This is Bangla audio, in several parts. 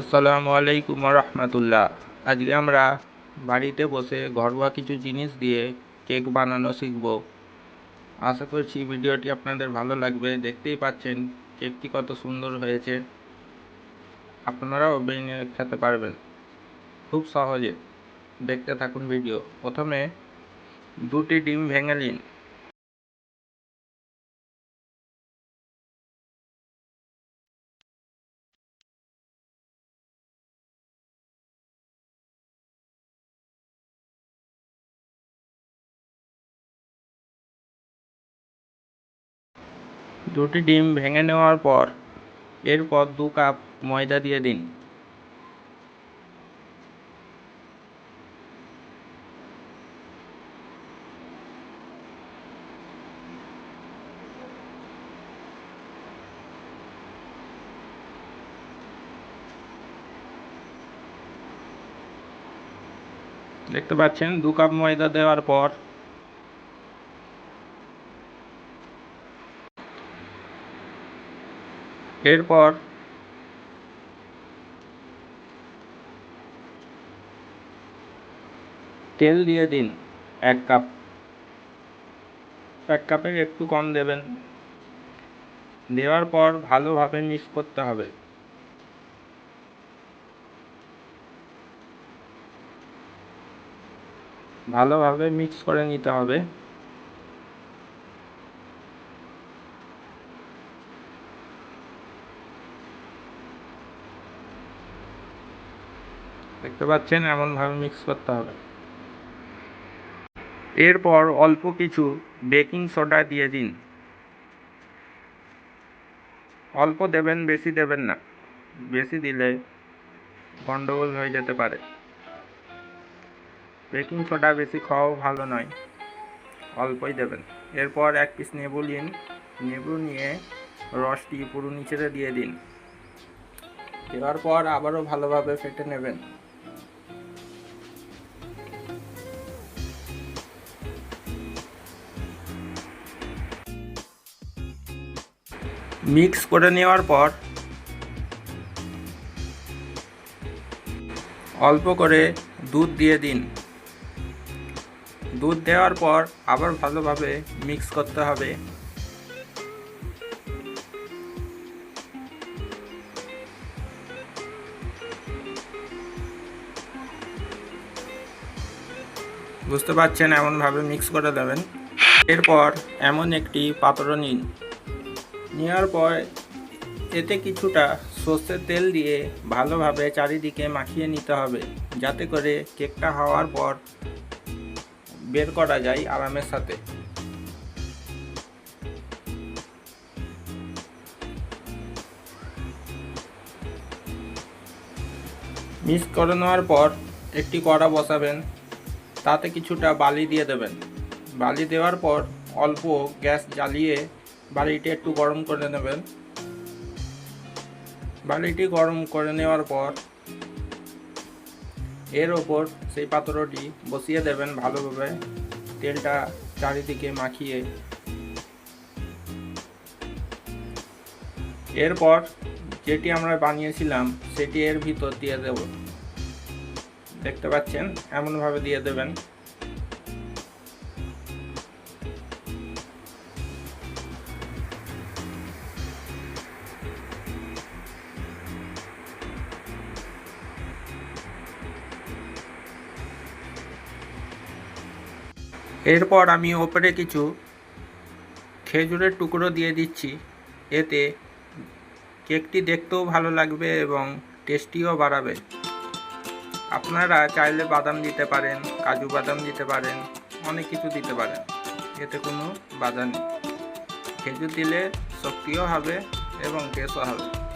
আসসালামু আলাইকুম রহমতুল্লাহ আজকে আমরা বাড়িতে বসে ঘরোয়া কিছু জিনিস দিয়ে কেক বানানো শিখব। আশা করছি ভিডিওটি আপনাদের ভালো লাগবে। দেখতেই পাচ্ছেন, কেকটি কত সুন্দর হয়েছে। আপনারাও বেনে খেতে পারবেন। খুব সহজে। দেখতে থাকুন ভিডিও। প্রথমে দুটি ডিম ভেঙে নিন। দুটি ডিম ভেঙে নেওয়ার পর এরপর দু কাপ ময়দা দিয়ে দিন। দেখতে পাচ্ছেন, দু কাপ ময়দা দেওয়ার পর এরপর তেল দিয়ে দিন এক কাপ। এক কাপের একটু কম দেবেন। দেওয়ার পর ভালোভাবে মিক্স করতে হবে। ভালোভাবে মিক্স করে নিতে হবে। দেখতে পাচ্ছেন, এমনভাবে মিক্স করতে হবে। এরপর অল্প কিছু বেকিং সোডা দিয়ে দিন। অল্প দেবেন, বেশি দেবেন না। বেশি দিলে গন্ডগোল হয়ে যেতে পারে। বেকিং সোডা বেশি খাওয়াও ভালো নয়, অল্পই দেবেন। এরপর এক পিস নেবু নিন। নেবু নিয়ে রসটি পুরো নিচেতে দিয়ে দিন। দেওয়ার পর আবারও ভালোভাবে ফেটে নেবেন। মিক্স করে নেওয়ার পর অল্প করে দুধ দিয়ে দিন। দুধ দেওয়ার পর আবার ভালোভাবে মিক্স করতে হবে। বুঝতে পারছেন এমনভাবে মিক্স করে দেবেন। এরপর এমন একটি পাত্র নিন। নেওয়ার পর এতে কিছুটা সর্ষের তেল দিয়ে ভালোভাবে চারিদিকে মাখিয়ে নিতে হবে, যাতে করে কেকটা হওয়ার পর বের করা যায় আরামের সাথে। মিক্স করে নেওয়ার পর একটি কড়া বসাবেন, তাতে কিছুটা বালি দিয়ে দেবেন। বালি দেওয়ার পর অল্প গ্যাস জ্বালিয়ে বালিটি একটু গরম করে নেবেন। বালিটি গরম করে নেওয়ার পর এর ওপর সেই পাত্রটি বসিয়ে দেবেন ভালোভাবে। তেলটা চারিদিকে মাখিয়ে। এরপর যেটি আমরা বানিয়েছিলাম, সেটি এর ভিতর দিয়ে দেব। দেখতে পাচ্ছেন? এমনভাবে দিয়ে দেবেন। এরপর আমি ওপরে কিছু খেজুরের টুকরো দিয়ে দিচ্ছি। এতে কেকটি দেখতেও ভালো লাগবে এবং টেস্টিও বাড়াবে। আপনারা চাইলে বাদাম দিতে পারেন, কাজু বাদাম দিতে পারেন, অনেক কিছু দিতে পারেন। এতে কোনো বাধা নেই। খেজুর দিলে শক্তিও হবে এবং টেস্টও হবে।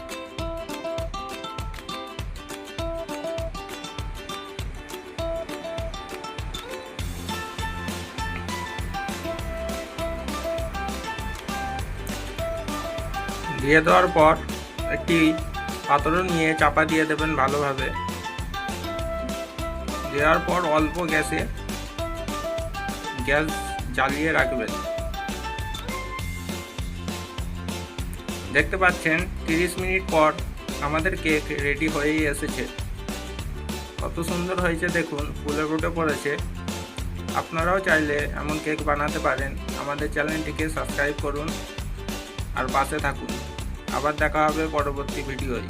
দিয়ে দেওয়ার পর একটি পাত্র নিয়ে চাপা দিয়ে দেবেন ভালোভাবে। দেওয়ার পর অল্প গ্যাসে গ্যাস জ্বালিয়ে রাখবেন। দেখতে পাচ্ছেন, তিরিশ মিনিট পর আমাদের কেক রেডি হয়েই এসেছে। কত সুন্দর হয়েছে দেখুন, ফুলে ফুটে পড়েছে। আপনারাও চাইলে এমন কেক বানাতে পারেন। আমাদের চ্যানেলটিকে সাবস্ক্রাইব করুন আর পাশে থাকুন। আবার দেখা হবে পরবর্তী ভিডিওয়।